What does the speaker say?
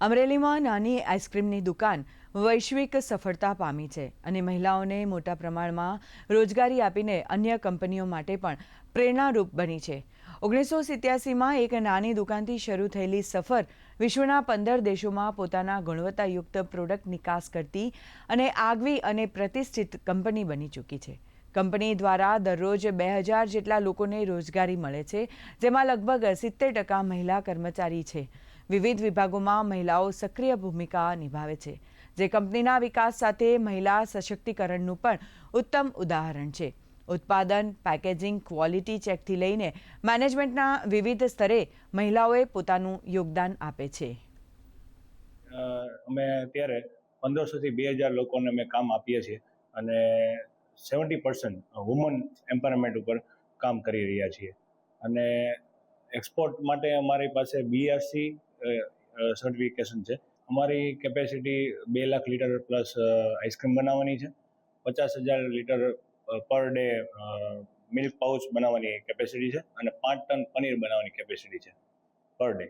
અમરેલીમાં નાની આઈસ્ક્રીમની દુકાન વૈશ્વિક સફળતા પામી છે અને મહિલાઓને મોટા પ્રમાણમાં રોજગારી આપીને અન્ય કંપનીઓ માટે પણ પ્રેરણારૂપ બની છે. ઓગણીસો સિત્યાસીમાં એક નાની દુકાનથી શરૂ થયેલી સફર વિશ્વના પંદર દેશોમાં પોતાના ગુણવત્તાયુક્ત પ્રોડક્ટ નિકાસ કરતી અને આગવી અને પ્રતિષ્ઠિત કંપની બની ચૂકી છે. કંપની દ્વારા દરરોજ બે હજાર જેટલા લોકોને રોજગારી મળે છે, જેમાં લગભગ સિત્તેર ટકા મહિલા કર્મચારી છે. વિવિધ વિભાગોમાં મહિલાઓ સક્રિય ભૂમિકા નિભાવે છે, જે કંપનીના વિકાસ સાથે મહિલા સશક્તિકરણનું પણ ઉત્તમ ઉદાહરણ છે. ઉત્પાદન, પેકેજિંગ, ક્વોલિટી ચેકથી લઈને મેનેજમેન્ટના વિવિધ સ્તરે મહિલાઓએ પોતાનું યોગદાન આપે છે. અમે અત્યારે પંદરસોથી બે હજાર લોકોને અમે કામ આપીએ છીએ અને સેવન્ટી પર્સન્ટ વુમન એમ્પાવરમેન્ટ ઉપર કામ કરી રહ્યા છીએ. અને એક્સપોર્ટ માટે અમારી પાસે બીઆરસી સર્ટિફિકેશન છે. અમારી કેપેસિટી બે લાખ લીટર પ્લસ આઈસ્ક્રીમ બનાવવાની છે. પચાસ હજાર litre per day milk pouch બનાવવાની કેપેસિટી છે. અને પાંચ ટન પનીર બનાવવાની કેપેસિટી છે પર ડે